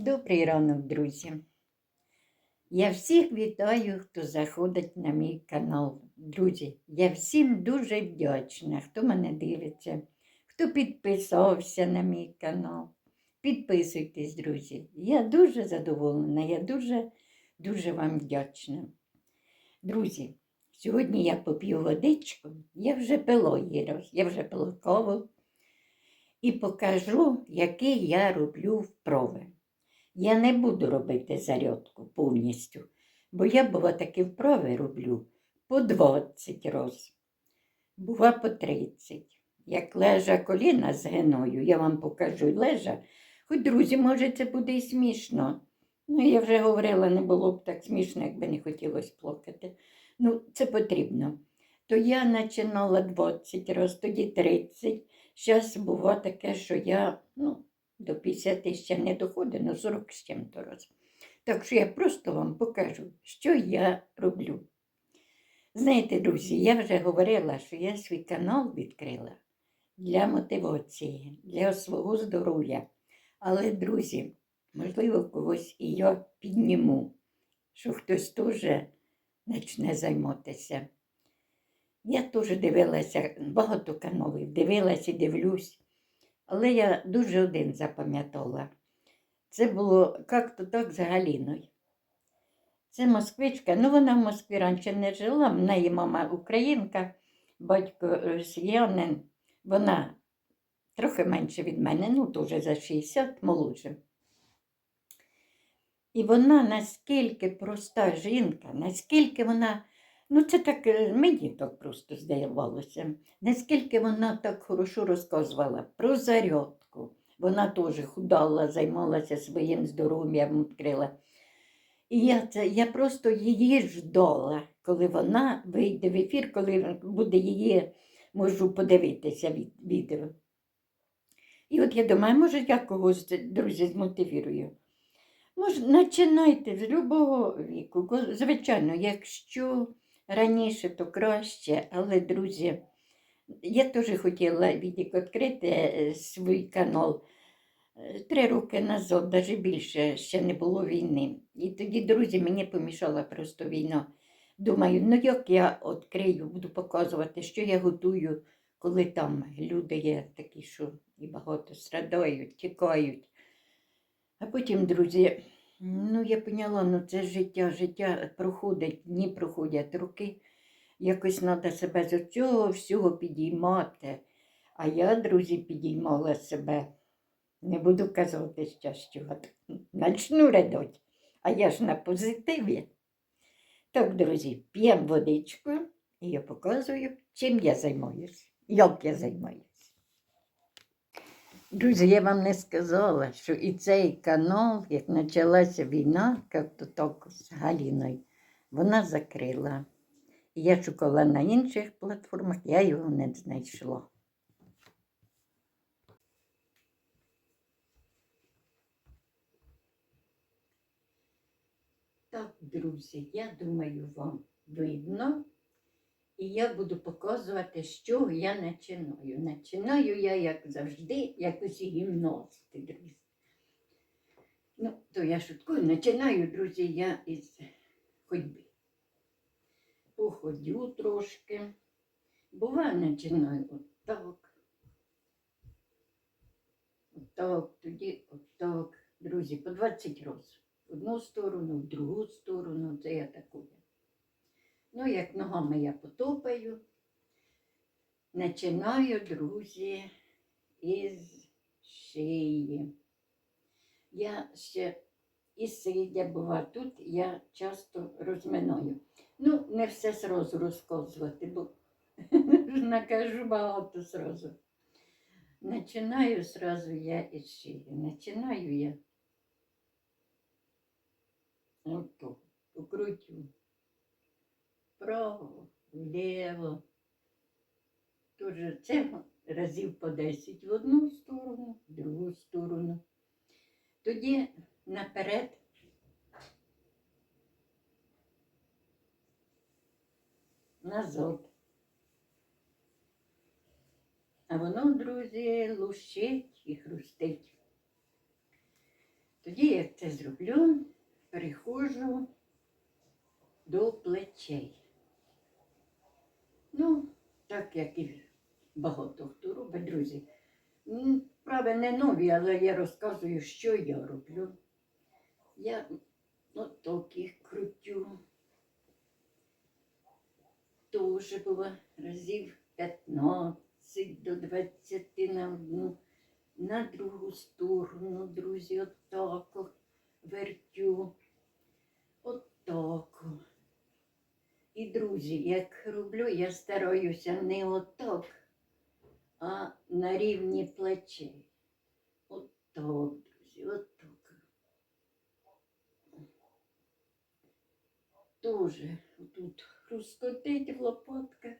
Добрий ранок, друзі. Я всіх вітаю, хто заходить на мій канал. Друзі, я всім дуже вдячна, хто мене дивиться, хто підписався на мій канал. Підписуйтесь, друзі. Я дуже задоволена, я дуже, дуже вам вдячна. Друзі, сьогодні я поп'ю водичку, я вже пила її я вже пила каву і покажу, які я роблю вправи. Я не буду робити зарядку повністю, бо я, бува, такі вправи роблю по 20 раз, бува по 30. Як лежа коліна згиною, я вам покажу лежа. Хоч, друзі, може, це буде і смішно. Ну, я вже говорила, не було б так смішно, якби не хотілося плакати. Ну, це потрібно. То я починала 20 раз, тоді 30. Зараз буває таке, що я, ну, до 50 ще не доходить, ну 40 з чим-то раз. Так що я просто вам покажу, що я роблю. Знаєте, друзі, я вже говорила, що я свій канал відкрила для мотивації, для свого здоров'я. Але, друзі, можливо, когось і я підніму, що хтось теж почне займатися. Я теж дивилася багато каналів, дивилася і дивлюсь. Але я дуже один запам'ятала. Це було як-то так з Галіною. Це москвичка, ну вона в Москві раніше не жила, в неї мама українка, батько росіянин. Вона трохи менше від мене, ну теж за 60 молодша. І вона наскільки проста жінка, наскільки вона, ну це так е, мені так просто здавалося, наскільки вона так хорошо розказувала про зарядку. Вона теж худала, займалася своїм здоров'ям, відкрила. І я, це, я просто її ждала, коли вона вийде в ефір, коли буде її, можу подивитися від, відео. І от я думаю, може, я когось, друзі, змотивірую. Може, починайте з любого віку. Звичайно, якщо раніше, то краще, але, друзі, я теж хотіла відік відкрити е, свій канал е, три роки назад, навіть більше, ще не було війни. І тоді, друзі, мені помішала просто війна. Думаю, ну як я відкрию, буду показувати, що я готую, коли там люди є такі, що і багато страдають, тікають. А потім, друзі, ну я поняла, ну це життя, життя проходить, дні проходять роки. Якось треба себе з цього всього підіймати. А я, друзі, підіймала себе. Не буду казати ще що. Начну рядуть. А я ж на позитиві. Так, друзі, п'ємо водичку і я показую, чим я займаюся, як я займаюся. Друзі, я вам не сказала, що і цей канал, як почалася війна, як то так з Галіною, вона закрила. І я шукала на інших платформах, я його не знайшла. Так, друзі, я думаю, вам видно. І я буду показувати, що я починаю. Починаю я, як завжди, як усі гімнасти, друзі. Ну, то я шуткую, починаю, друзі, я із ходьби. Походю трошки. Буває, починаю отак. Отак, тоді отак. Друзі, по 20 разів. В одну сторону, в другу сторону, це я такую. Ну, як ногами я потопаю, починаю, друзі, із шиї. Я ще і сидя, бува, тут я часто розминаю. Ну, не все сразу розказувати, бо накажу багато сразу. Починаю сразу я із шиї. Починаю я. Ото, покрутю вправо, вліво. Тоже це разів по 10 в одну сторону, в другу сторону. Тоді наперед. Назад. А воно, друзі, лущить і хрустить. Тоді, як це зроблю, переходжу до плечей. Ну, так як і багато хто робить, друзі. М, не нові, але я розказую, що я роблю. Я отак їх крутю. Тоже було разів 15 до 20 на одну, на другу сторону, друзі, отак о, вертю. Отак. І, друзі, як роблю, я стараюся не отак, а на рівні плечей. Отак, друзі, отак. Тоже тут хрускотить в лопатках,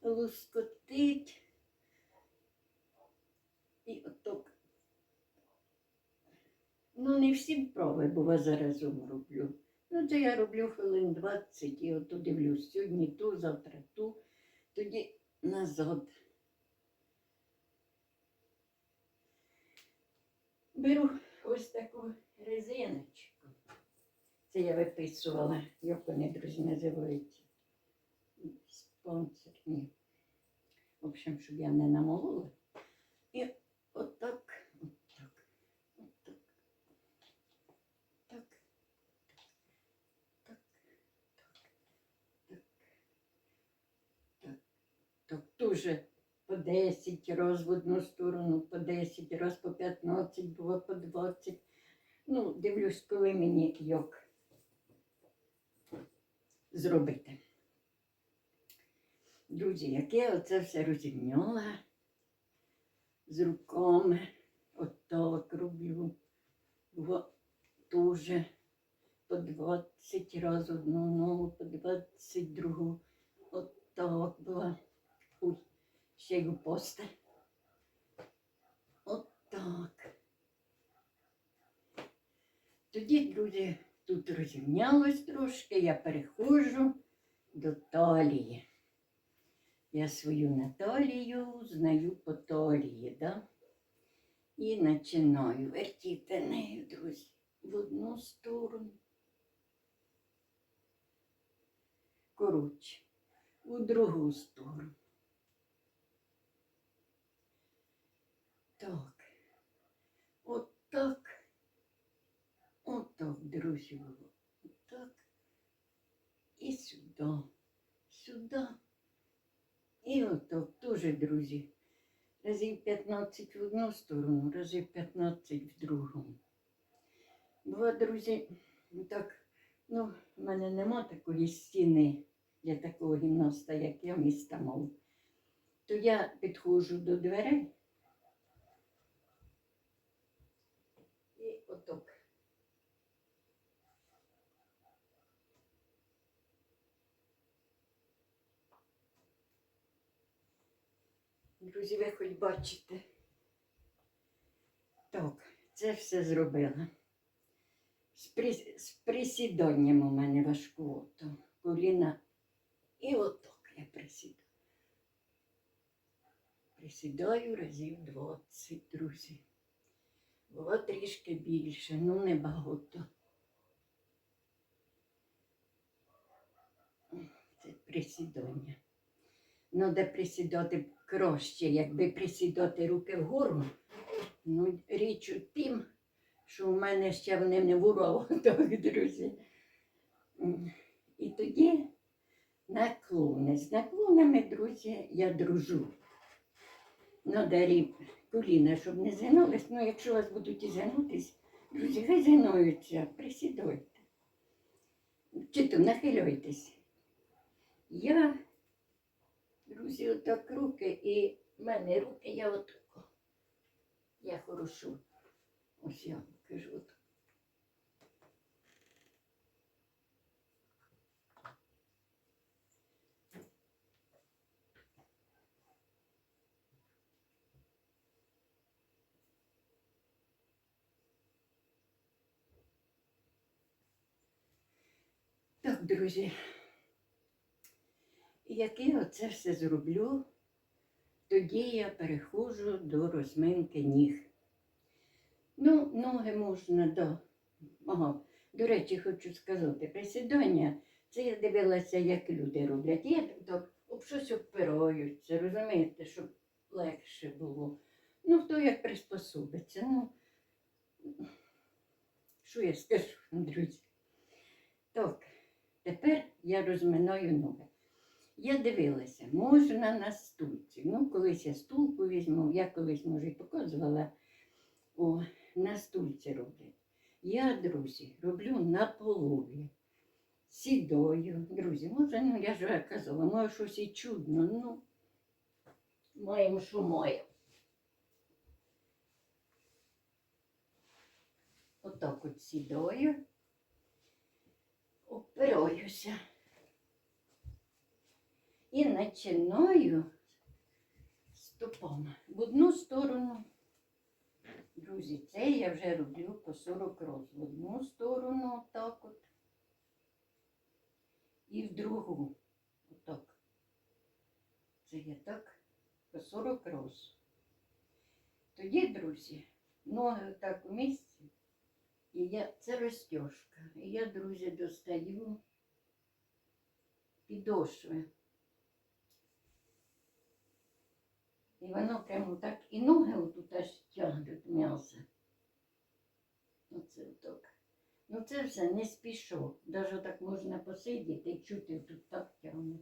лускотить. І отак. Ну, не всі вправи, бо я заразом роблю. Ну, це я роблю хвилин 20 і ото дивлюсь сьогодні ту, завтра ту, тоді назад. Беру ось таку резиночку. Це я виписувала, як вони, друзі, називаються. Спонсор, ні. В общем, щоб я не намолола. І отак, отак, так, так, так, так, так, дуже по 10 раз в одну сторону, по 10 раз по 15, було по 20. Ну, дивлюсь, коли мені як зробити. Друзі, як я оце все розімняла з руками, отак роблю. Бо Дуже по 20 разів одну ногу, по 20 другу. Отак була. Ой, ще й упасти. Отак. Тоді, друзі, тут розімнялось трошки, я переходжу до талії. Я свою Наталію знаю по талії, да? І починаю вертіти нею, друзі, в одну сторону. Коротше, у другу сторону. Так. Отак. Отак, друзі, було. Отак. І сюди. Сюди. І отак теж, друзі. Разів 15 в одну сторону, разів 15 в другу. Бува, друзі, так, ну, в мене нема такої стіни для такого гімнаста, як я міста мав. То я підходжу до дверей. І отак. Друзі, ви хоч бачите. Так, це все зробила. З, прис... з присіданням у мене важкувато. Коліна. І отак я присідаю. Присідаю разів 20, друзі. Було трішки більше, ну не багато. Це присідання. Ну, де присідати краще, якби присідати руки вгору. Ну, річ у тім, що в мене ще вони не вурало, так, друзі. І тоді наклони. З наклонами, друзі, я дружу. Ну, дарі коліна, щоб не згинулись. Ну, якщо у вас будуть і згинутись, друзі, хай згинуються, присідайте. Чи то нахиляйтесь. Я Друзі, отак руки і в мене руки, я отак. Я хорошо. Ось я кажу. От. Так, друзі. Як я оце все зроблю, тоді я переходжу до розминки ніг. Ну, ноги можна, да. Ага. До речі, хочу сказати, присідання, це я дивилася, як люди роблять. Я так об щось опираються, розумієте, щоб легше було. Ну, хто як приспособиться. Ну, що я скажу, друзі? Так, тепер я розминаю ноги. Я дивилася, можна на стульці. Ну, колись я стулку візьму, я колись, може, і показувала, о, на стульці роблять. Я, друзі, роблю на полові. Сідою. Друзі, може, ну я ж казала, може щось і чудно, ну, що маємо. Отак от сідою. Опираюся. І починаю стопами в одну сторону. Друзі, це я вже роблю по 40 роз. В одну сторону отак от. І в другу. Отак. Це я так по 40 роз. Тоді, друзі, ноги так у місці. І я, це розтяжка. І я, друзі, достаю підошви. І воно прямо так, і ноги отут аж тягнуть м'ясо. Оце так. Ну це все не спішу. Даже так можна посидіти і чути, тут так тягне.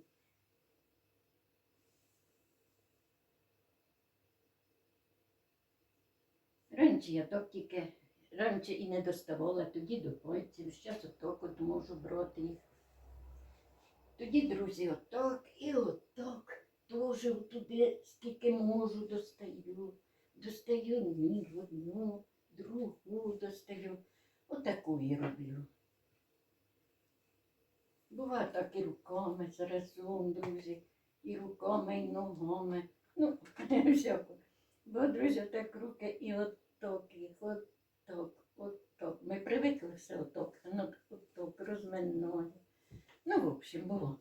Раніше я так тільки, раніше і не доставала, тоді до пальців, зараз отак от можу брати їх. Тоді, друзі, отак і отак. Тоже туди, скільки можу, достаю. Достаю ніг одну, другу достаю. Отаку і роблю. Буває так і руками заразом, друзі, і руками, і ногами. Ну, всяко. Бо, друзі, так руки і отак, і отак, отак. Ми привикли все отак, ну, отак, розминаю. Ну, в общем, було.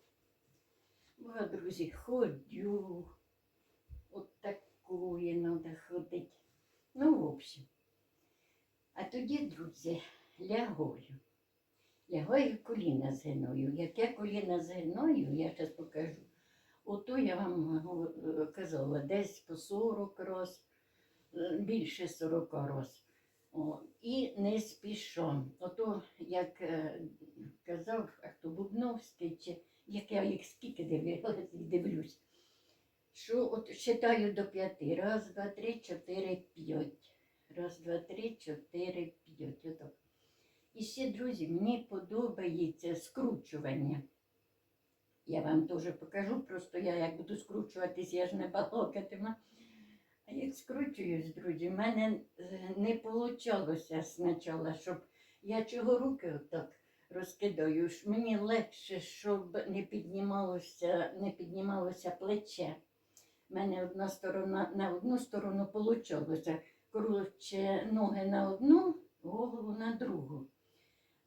Бо, друзі, ходю. От такої треба ходити. Ну, в общем. А тоді, друзі, лягаю. Лягаю коліна згиною. Як я коліна згиною, я зараз покажу. Ото я вам казала, десь по 40 раз, е, більше 40 раз. О, і не спішом. Ото, як е, казав хто Бубновський, чи як я їх скільки дивилась і дивлюсь, що от читаю до п'яти. Раз, два, три, чотири, п'ять. Раз, два, три, чотири, п'ять. Отак. І ще, друзі, мені подобається скручування. Я вам теж покажу, просто я як буду скручуватись, я ж не балокатиму. А як скручуюсь, друзі, в мене е, не вийшло спочатку, щоб я чого руки отак розкидаю. Мені легше, щоб не піднімалося, не піднімалося плече. У мене одна сторона на одну сторону вийшло. Коротше, ноги на одну, голову на другу.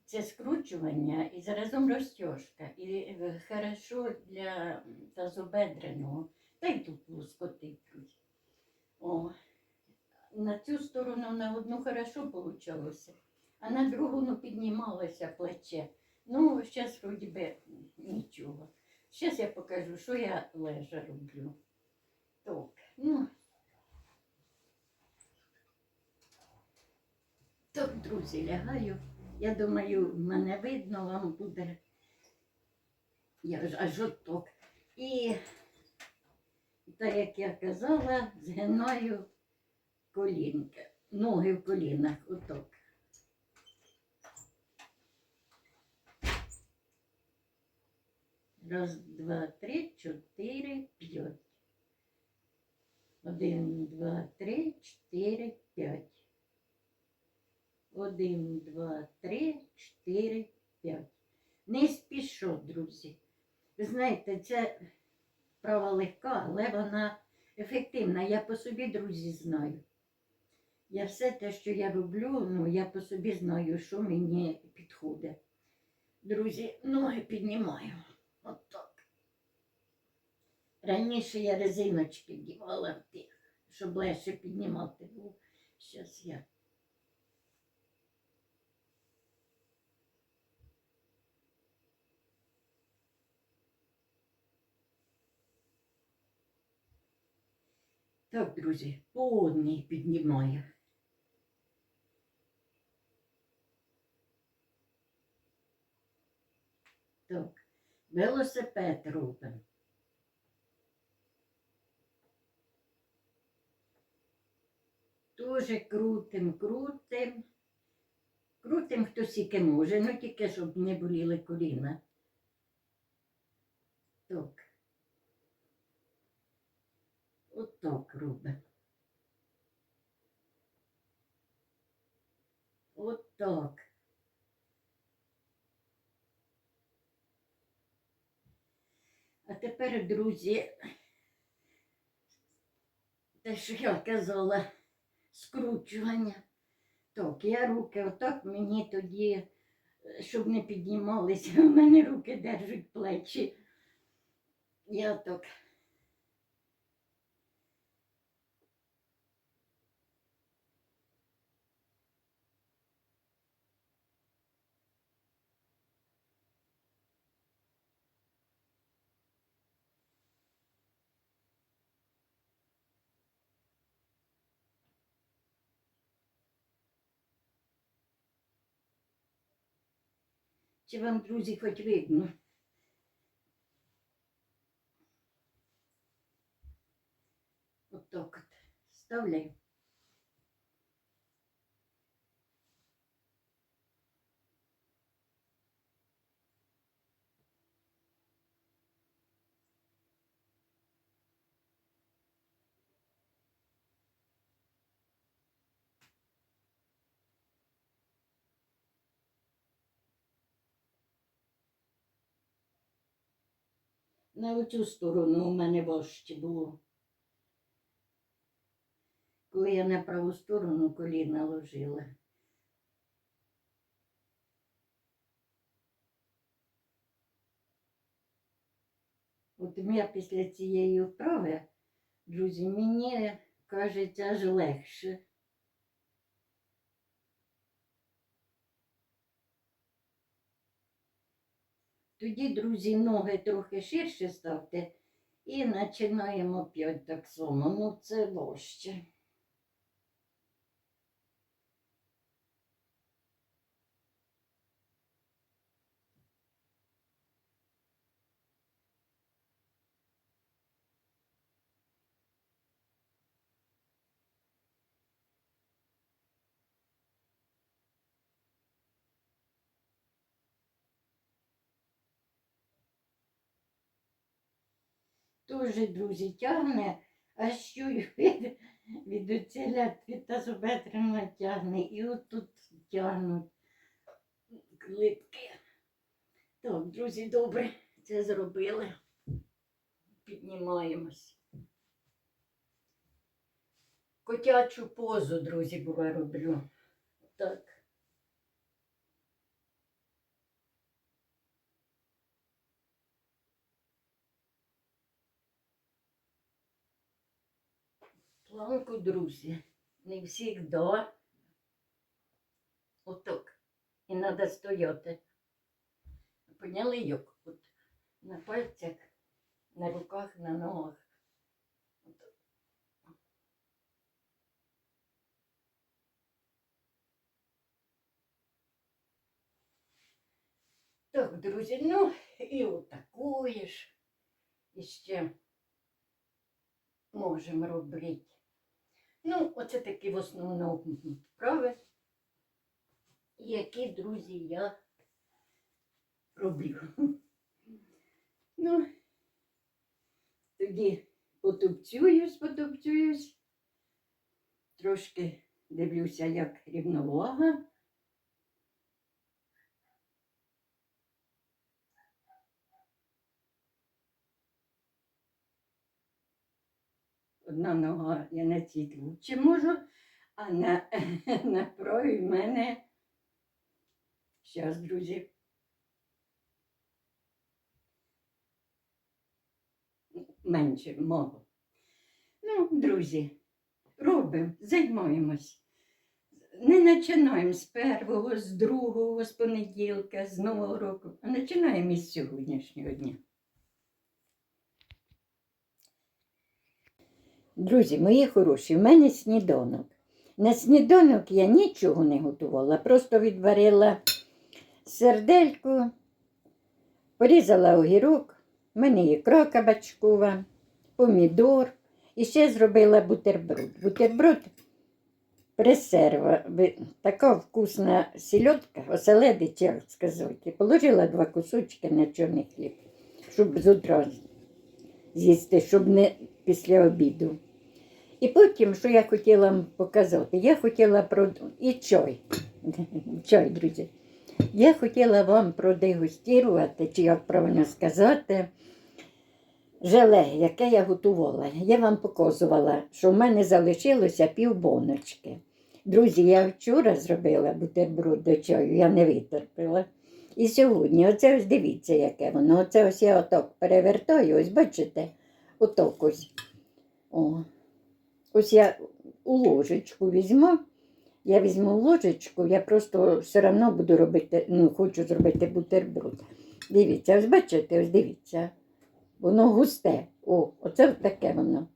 Це скручування і заразом розтяжка. І е, хорошо для тазобедреного. Та й тут лоскотить. О, на цю сторону на одну хорошо вийшло, а на другу ну, піднімалося плече. Ну, зараз вроді би нічого. Зараз я покажу, що я лежа роблю. Так, ну. Так, друзі, лягаю. Я думаю, мене видно, вам буде. Я ж аж отак. І так як я казала, згинаю колінки, ноги в колінах, отак. Раз, два, три, чотири, п'ять. Один, два, три, чотири, п'ять. Один, два, три, чотири, п'ять. Не спішу, друзі. Ви знаєте, це права легка, але вона ефективна. Я по собі, друзі, знаю. Я все те, що я роблю, ну, я по собі знаю, що мені підходить. Друзі, ноги піднімаю. От так. Раніше я резиночки дівала в тих, щоб легше піднімати було. Зараз я. Так, друзі, по одній піднімаю. Так велосипед робимо. Дуже крутим, крутим. Крутим хто сіки може, ну тільки щоб не боліли коліна. Так. Отак робимо. Отак. А тепер, друзі, те, що я казала, скручування. Так, я руки отак мені тоді, е, щоб не піднімалися, у мене руки держать плечі. Я так. Чи вам, друзі, хоч видно? Отак от. Вставляю. На оцю сторону у мене важче було. Коли я на праву сторону коліна ложила. От я після цієї вправи, друзі, мені кажеться аж легше. Тоді, друзі, ноги трохи ширше ставте і починаємо п'ять так само. Ну, це важче. Дуже, друзі, тягне, а що й від, від оціля тазобедрена тягне, і отут тягнуть клитки. Так, друзі, добре, це зробили. Піднімаємось. Котячу позу, друзі, була роблю. Так. Планку, друзі, не завжди. Отак. І треба стояти. Поняли як? От на пальцях, на руках, на ногах. Так, друзі, ну і отакуєш. І ще можемо робити. Ну, оце такі в основному вправи, які, друзі, я роблю. Ну, тоді потупцююсь, потупцююсь, трошки дивлюся, як рівновага. Одна нога я на цій лучше можу, а на, на правій в мене. Зараз, друзі. Менше мало. Ну, друзі, робимо, займаємось. Не починаємо з першого, з другого, з понеділка, з нового року, а починаємо із сьогоднішнього дня. Друзі, мої хороші, в мене сніданок. На сніданок я нічого не готувала, просто відварила сердельку, порізала огірок, в мене ікра кабачкова, помідор і ще зробила бутерброд. Бутерброд пресерва, така вкусна сільотка, оселедець, як сказати. Положила два кусочки на чорний хліб, щоб з з'їсти, щоб не після обіду. І потім, що я хотіла вам показати, я хотіла про і чай. Чай, друзі. Я хотіла вам продегустувати, чи як правильно сказати, желе, яке я готувала. Я вам показувала, що в мене залишилося півбоночки. Друзі, я вчора зробила бутерброд до чаю, я не витерпіла. І сьогодні, оце ось дивіться, яке воно. Оце ось я отак перевертаю, ось бачите, отак ось. О. Ось я у ложечку візьму. Я візьму ложечку, я просто все одно буду робити, ну, хочу зробити бутерброд. Дивіться, ось бачите, ось дивіться. Воно густе. О, оце таке воно.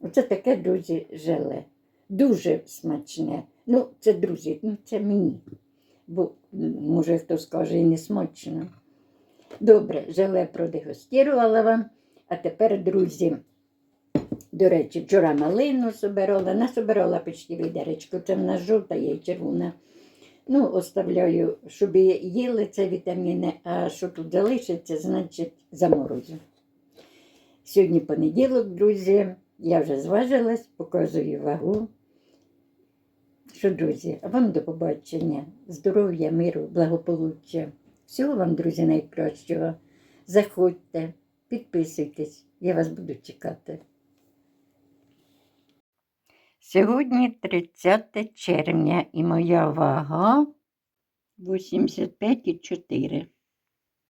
Оце таке, друзі, желе. Дуже смачне. Ну, це, друзі, ну це мені. Бо, може, хто скаже, і не смачно. Добре, желе продегустувала вам. А тепер, друзі, до речі, вчора малину собирала, насобирала почти відеречко. Це в нас жовта є червона. Ну, оставляю, щоб їли це вітаміни, а що тут залишиться, значить заморозю. Сьогодні понеділок, друзі, я вже зважилась, показую вагу. Що, друзі, вам до побачення, здоров'я, миру, благополуччя. Всього вам, друзі, найкращого. Заходьте, підписуйтесь, я вас буду чекати. Сьогодні 30 червня і моя вага 85,4.